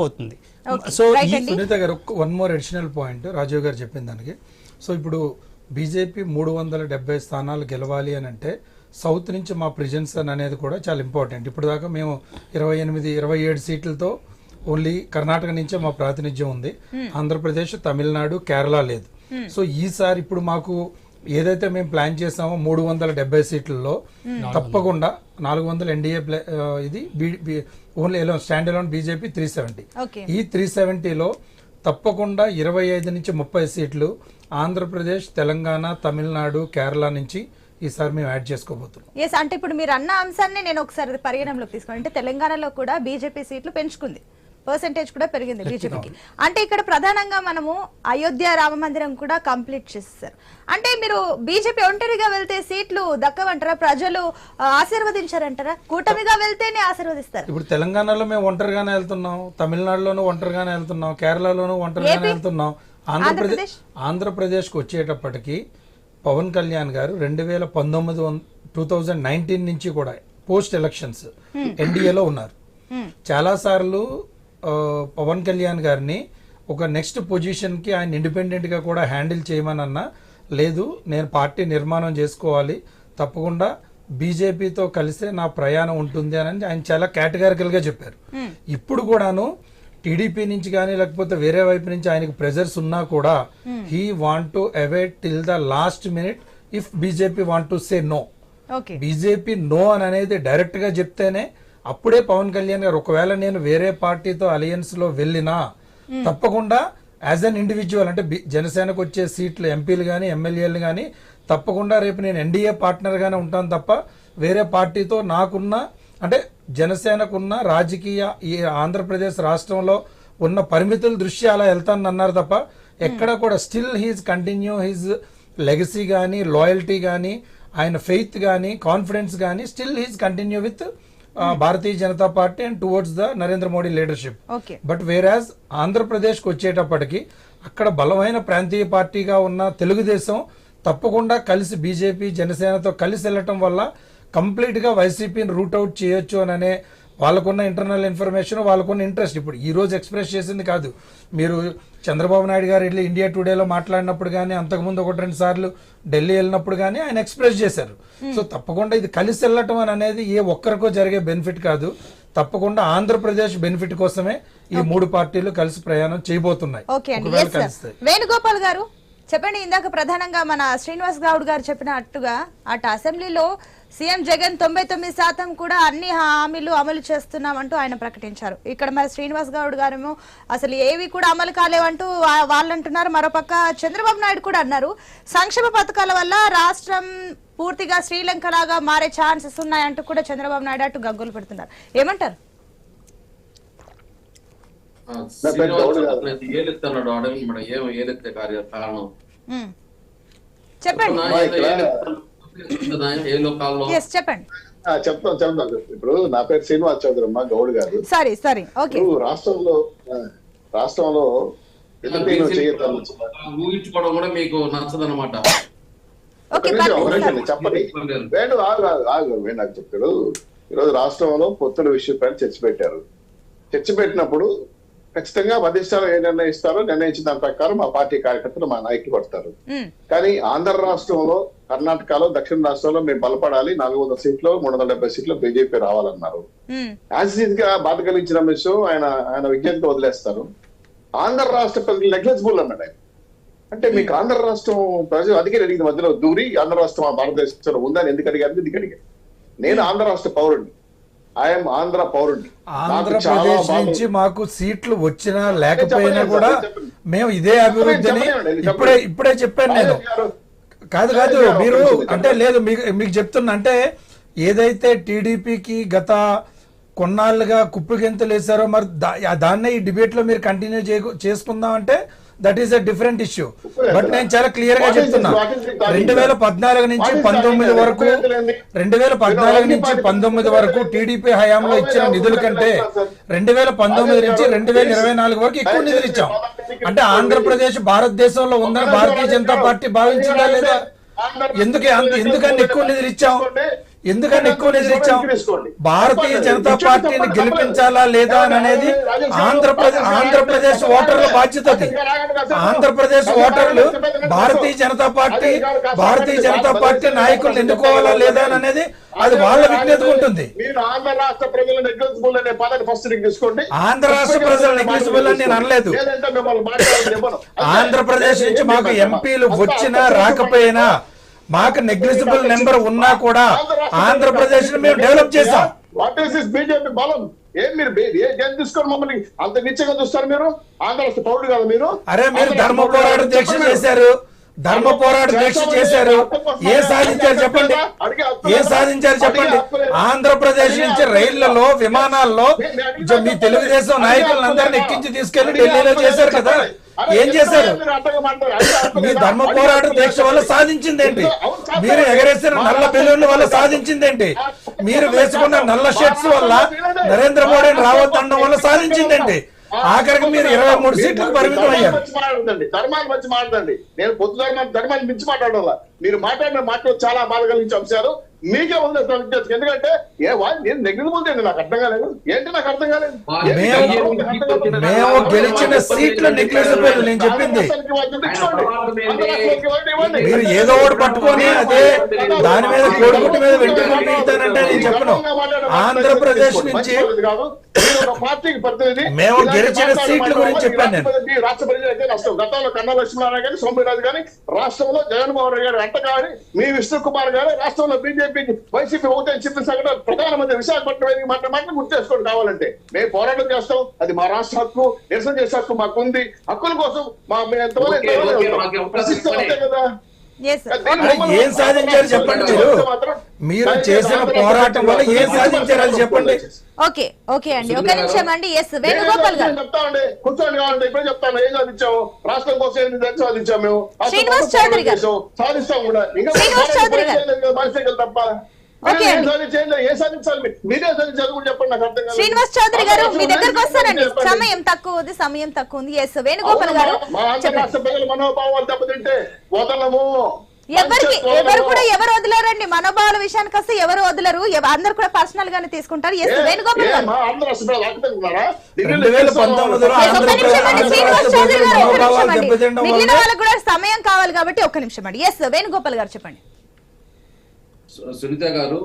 పోతుంది. So. Sunitha garu one more additional point Rajiv garu చెప్పిన దానికి. సో ఇప్పుడు బీజేపీ మూడు వందల డెబ్బై స్థానాలు గెలవాలి అని అంటే సౌత్ నుంచి మా ప్రిజెన్స్ అని అనేది కూడా చాలా ఇంపార్టెంట్ ఇప్పుడు దాకా మేము ఇరవై ఎనిమిది ఇరవై ఏడు సీట్లతో ఓన్లీ కర్ణాటక నుంచే మా ప్రాతినిధ్యం ఉంది. ఆంధ్రప్రదేశ్ తమిళనాడు కేరళ లేదు. సో ఈసారి ఇప్పుడు మాకు ఏదైతే మేము ప్లాన్ చేసామో మూడు వందల డెబ్బై సీట్లలో తప్పకుండా నాలుగు వందల ఎన్డీఏ ఇది only stand alone BJP three seventy. Okay. ఈ త్రీ సెవెంటీలో తప్పకుండా ఇరవై ఐదు నుంచి ముప్పై సీట్లు ఆంధ్రప్రదేశ్ తెలంగాణ తమిళనాడు కేరళ నుంచి ఈసారి మేము యాడ్ చేసుకోబోతున్నాం. ఎస్ అంటే ఇప్పుడు మీరు అన్న అంశాన్ని నేను ఒకసారి పరిగణనలోకి తీసుకోండి అంటే తెలంగాణలో కూడా బీజేపీ సీట్లు పెంచుకుంది. పర్సంటేజ్ కూడా పెరిగింది బీజేపీకి అంటే ఇక్కడ ప్రధానంగా మనము అయోధ్య రామ మందిరం కూడా కంప్లీట్ చేస్తారు. అంటే మీరు బీజేపీ ఒంటరిగా వెళ్తే సీట్లు దక్కవంటారా? ప్రజలు ఆశీర్వదించారంటారా? కూటమిగా వెళ్తేనే ఆశీర్వదిస్తారు. ఇప్పుడు తెలంగాణలో మేము ఒంటరిగానే వెళ్తున్నాం తమిళనాడులోనూ ఒంటరిగానే వెళ్తున్నాం కేరళలోనూ ఒంటరిగానే వెళ్తున్నాం. ఆంధ్రప్రదేశ్? ఆంధ్రప్రదేశ్కి వచ్చేటప్పటికి పవన్ కళ్యాణ్ గారు రెండు వేల పంతొమ్మిది టూ థౌజండ్ నైన్టీన్ నుంచి కూడా పోస్ట్ ఎలక్షన్స్ ఎన్డీఏలో ఉన్నారు. చాలా సార్లు పవన్ కళ్యాణ్ గారిని ఒక నెక్స్ట్ పొజిషన్కి ఆయన ఇండిపెండెంట్గా కూడా హ్యాండిల్ చేయమని అన్నా లేదు నేను పార్టీ నిర్మాణం చేసుకోవాలి తప్పకుండా బీజేపీతో కలిసే నా ప్రయాణం ఉంటుంది అని ఆయన చాలా కేటగారికల్గా చెప్పారు ఇప్పుడు కూడాను టీడీపీ నుంచి కానీ లేకపోతే వేరే వైపు నుంచి ఆయనకు ప్రెజర్స్ ఉన్నా కూడా he want to await till the last minute if BJP want to say no. BJP no అని అనేది డైరెక్ట్గా చెప్తేనే అప్పుడే పవన్ కళ్యాణ్ గారు ఒకవేళ నేను వేరే పార్టీతో అలయన్స్లో వెళ్ళినా తప్పకుండా యాజ్ అన్ ఇండివిజువల్ అంటే జనసేనకు వచ్చే సీట్లు ఎంపీలు కానీ ఎమ్మెల్యేలు కానీ తప్పకుండా రేపు నేను ఎన్డీఏ పార్ట్నర్ గానే ఉంటాను తప్ప వేరే పార్టీతో నాకున్న అంటే జనసేనకున్న రాజకీయ ఈ ఆంధ్రప్రదేశ్ రాష్ట్రంలో ఉన్న పరిమితుల దృష్ట్యా అలా వెళ్తానని అన్నారు తప్ప ఎక్కడ కూడా still he's continue his legacy కానీ లాయల్టీ కానీ ఆయన ఫెయిత్ కానీ కాన్ఫిడెన్స్ కానీ still he's continue with Bharatiya Janata party and towards the Narendra Modi leadership okay but whereas ఆంధ్రప్రదేశ్కి వచ్చేటప్పటికి అక్కడ బలమైన ప్రాంతీయ పార్టీగా ఉన్న తెలుగుదేశం తప్పకుండా కలిసి బీజేపీ జనసేనతో కలిసి వెళ్ళటం వల్ల కంప్లీట్గా వైసీపీని రూట్ అవుట్ చేయొచ్చు అని అనే వాళ్ళకున్న ఇంటర్నల్ ఇన్ఫర్మేషన్ వాళ్ళకున్న ఇంట్రెస్ట్ ఇప్పుడు ఈ రోజు ఎక్స్ప్రెస్ చేసింది కాదు. మీరు చంద్రబాబు నాయుడు గారు వెళ్ళి ఇండియా టుడేలో మాట్లాడినప్పుడు కానీ అంతకుముందు ఒకటి రెండు సార్లు ఢిల్లీ వెళ్ళినప్పుడు కానీ ఆయన ఎక్స్ప్రెస్ చేశారు. సో తప్పకుండా ఇది కలిసి వెళ్ళటం అని అనేది ఏ ఒక్కరికో జరిగే బెనిఫిట్ కాదు. తప్పకుండా ఆంధ్రప్రదేశ్ బెనిఫిట్ కోసమే ఈ మూడు పార్టీలు కలిసి ప్రయాణం చేయబోతున్నాయి. వేణుగోపాల్ గారు? చెప్పండి ఇందాక ప్రధానంగా మన శ్రీనివాస్ గౌడ్ గారు చెప్పినట్టుగా అటు అసెంబ్లీలో సీఎం జగన్ తొంభై తొమ్మిది శాతం కూడా అన్ని హామీలు అమలు చేస్తున్నామంటూ ఆయన ప్రకటించారు. ఇక్కడ మరి శ్రీనివాస్ గౌడ్ గారేమో అసలు ఏవి కూడా అమలు కాలేవంటూ వాళ్ళు అంటున్నారు మరోపక్క చంద్రబాబు నాయుడు కూడా అన్నారు. సంక్షేమ పథకాల వల్ల రాష్ట్రం పూర్తిగా శ్రీలంక లాగా మారే ఛాన్సెస్ ఉన్నాయంటూ కూడా చంద్రబాబు నాయుడు అటు గగ్గులు పెడుతున్నారు. ఏమంటారు? ఏలెత్తన్నాడు అడవి మేడం ఏం ఏలెత్తే కార్య కారణం. ఉమ్. చెప్పండి. నా ఏదో ఏలెత్తుతుందా? ఏ లోకాల్లో? ఎస్ చెప్పండి. ఆ, చెప్తాం చెప్తాం. ఇప్పుడు నా పేరు శ్రీనివాస్ చౌదరమ్మ గౌడ్ గారు. సరే సరే ఓకే. ఇప్పుడు రాష్ట్రంలో రాష్ట్రంలో ఊహించుకోవడం కూడా మీకు నచ్చదన్నమాట. చెప్పండి. వేణు ఆగు ఆగు ఆగు వేణు నాకు చెప్పాడు ఈరోజు రాష్ట్రంలో పొత్తుల విషయం పైన చర్చ పెట్టారు. చర్చ పెట్టినప్పుడు ఖచ్చితంగా అధిష్టానం ఏ నిర్ణయిస్తారో నిర్ణయించిన దాని ప్రకారం మా పార్టీ కార్యకర్తలు మా నాయకులు పడతారు కానీ ఆంధ్ర రాష్ట్రంలో కర్ణాటకలో దక్షిణ రాష్ట్రంలో మేము బలపడాలి. నాలుగు వందల సీట్లు మూడు వందల డెబ్బై సీట్లు బీజేపీ రావాలన్నారు. యాజ్గా బాధ కలిగించిన విషయం ఆయన ఆయన విజ్ఞతగా వదిలేస్తారు. ఆంధ్ర రాష్ట్ర ప్రజలు నెగ్లెజిబుల్ అన్నాడు ఆయన. అంటే మీకు ఆంధ్ర రాష్ట్రం ప్రజలు అధికారి అడిగిన మధ్యలో దూరి ఆంధ్ర రాష్ట్రం భారతదేశంలో ఉందని ఎందుకు అడిగారు? ఎందుకు అడిగారు? నేను ఆంధ్ర రాష్ట్ర పౌరుడిని. ఐఎమ్ ఆంధ్ర పౌరుడిని చాలా ఆంధ్రప్రదేశ్ నుంచి. మాకు సీట్లు వచ్చినా లేకపోయినా కూడా. మేము ఇదే అభివృద్ధిని. ఇప్పుడే ఇప్పుడే చెప్పాను నేను కాదు కాదు మీరు అంటే లేదు మీకు మీకు చెప్తున్నా అంటే ఏదైతే టీడీపీకి గత కొన్నాళ్ళుగా కుప్పగింతలు వేసారో మరి దాన్నే ఈ డిబేట్లో మీరు కంటిన్యూ చేసుకుందాం అంటే that is a different issue but నేను చాలా క్లియర్గా? చెప్తున్నా రెండు వేల పద్నాలుగు నుంచి పంతొమ్మిది? వరకు? రెండు వేల పద్నాలుగు నుంచి పంతొమ్మిది వరకు టీడీపీ హయాంలో ఇచ్చిన నిధుల కంటే రెండు వేల పంతొమ్మిది నుంచి రెండు వేల ఇరవై నాలుగు వరకు ఎక్కువ నిధులు ఇచ్చాం అంటే ఆంధ్రప్రదేశ్ భారతదేశంలో ఉందని భారతీయ జనతా పార్టీ భావించిందా లేదా ఎందుకు అంత ఎందుకని ఎక్కువ నిధులు ఇచ్చాం ఎందుకని ఎక్కువ నిధులు ఇచ్చాం. భారతీయ. జనతా పార్టీని. గెలిపించాలా లేదా అని అనేది ఆంధ్రప్రదేశ్ ఆంధ్రప్రదేశ్ ఓటర్ల బాధ్యత ఆంధ్రప్రదేశ్ ఓటర్లు భారతీయ జనతా పార్టీ భారతీయ. జనతా పార్టీ గారు, ఎన్నుకోవాలా లేదా అని అనేది అది వాళ్ళ విజ్ఞతకు ఉంటుంది ఆంధ్ర రాష్ట్ర ప్రజలు నెగ్లెజిబుల్ అనే పదాన్ని ఫస్ట్ నీకు తీసుకోండి ఆంధ్ర రాష్ట్ర ప్రజలు negligible అని నేను అనలేదు. ఆంధ్రప్రదేశ్ నుంచి మాకు ఎంపీలు వచ్చినా రాకపోయినా మాకు నెగ్లిజిబుల్ నెంబర్ ఉన్నా కూడా ఆంధ్రప్రదేశ్ మేము డెవలప్ చేసాం వాట్ ఈస్ దిస్ బీజేపీ బలం? ఏం మీరు ఏ తీసుకొని మమ్మల్ని అంత నిశ్చయంగా చూస్తారు మీరు? ఆంధ్ర పౌరుడు కదా మీరు. అరే మీరు ధర్మ పోరాట దీక్ష. చేశారు. ధర్మ పోరాట దీక్ష చేశారు. ఏ సాధించారు చెప్పండి? ఏ సాధించారు చెప్పండి? ఆంధ్రప్రదేశ్ నుంచి రైళ్ళలో విమానాల్లో మీ తెలుగుదేశం నాయకులందరినీ ఎక్కించి తీసుకెళ్ళి ఢిల్లీలో చేశారు కదా. ఏం చేశారు? మీ ధర్మ పోరాట దీక్ష వల్ల సాధించిందేంటి? మీరు ఎగరేసిన నల్ల బెలూన్ల వల్ల సాధించిందేంటి? మీరు వేసుకున్న నల్ల షర్ట్స్ వల్ల నరేంద్ర మోడీని రావద్దనడం వల్ల సాధించిందేంటి? ఆఖరికి మీరు ఇరవై మూడు సీట్లకు పరిమితం అయ్యారు. ధర్మాలు మంచి మాట్లాడండి. నేను పొద్దు ధర్మాలు మించి మాట్లాడాల మీరు మాట్లాడిన మాటలు చాలా బాధ కలిగించి అంశాలు. మీకే ఉంది అసలు విజ్ఞప్తి. ఎందుకంటే ఏ వాళ్ళు నేను నెగ్గిపోతే నాకు అర్థం కాలేదు. ఏంటి నాకు అర్థం కాలేదు? ఏంటి నాకు అర్థం కాలేదు? మేము గెలిచిన సీట్లు నెగ్లిజిబుల్ నేను చెప్పింది. మీరు ఏదో ఒకటి పట్టుకొని అదే దాని మీద కోడిగుడ్డు మీద ఇస్తానంటే నేను చెప్పను. ఆంధ్రప్రదేశ్ నుంచి మేము గెలిచిన సీట్ల గురించి చెప్పాను నేను. రాష్ట్రపతి రాష్ట్ర ప్రజలకే నష్టం గతంలో కన్నా లక్ష్మీనారాయణ గాని సోమిరాజు గాని రాష్ట్రంలో జగన్మోహన్ రెడ్డి గారు వెంట గాని మీ విష్ణు కుమార్ గారు రాష్ట్రంలో బీజేపీ వైసీపీ ఒకటే చెప్పిన సంఘటన ప్రధానమంత్రి విశాఖపట్నం వేదిక మాట మాటలు గుర్తు చేసుకోండి కావాలంటే. మేము పోరాటం చేస్తాం. అది మా రాష్ట్ర హక్కు నిరసన చేసే హక్కు మాకు ఉంది హక్కుల కోసం మా మేము ఎంతమంది ప్రశ్నిస్తాం అంతే. కదా. ఏం సాధించారు చెప్పండి మీరు? మీరు చేసిన పోరాటం వల్ల ఏం సాధించారు అది చెప్పండి. ఓకే ఓకే అండి. ఒక నిమిషం అండి. ఎస్ వేణుగోపాల్ గారు. చెప్తామండి కూర్చోండి కావాలంటే ఇప్పుడే చెప్తాను. ఏం సాధించాము రాష్ట్రం కోసం ఏం సాధించాం మేము? రాష్ట్రం శ్రీనివాస్ చౌదరి గారు. సాధిస్తాం కూడా. ఇంకా శ్రీనివాస్ చౌదరి గారు. మనిషికి తప్ప. శ్రీనివాస్ చౌదరి గారు మీ దగ్గరకు వస్తానండి. సమయం తక్కువ ఉంది సమయం తక్కువ ఉంది. ఎస్ వేణుగోపాల్ గారు మనోభావాలు దెబ్బతింటే వదలము. ఎవరికి. ఎవరు కూడా ఎవరు వదిలేరండి. మనోభావాల విషయానికి వస్తే ఎవరు వదలరు. అందరు కూడా పర్సనల్ గానే తీసుకుంటారు. ఎస్ వేణుగోపాల్ గారు. మిగిలిన వాళ్ళకి కూడా సమయం కావాలి కాబట్టి ఒక్క నిమిషం అండి. ఎస్ వేణుగోపాల్ గారు చెప్పండి. సునీత గారు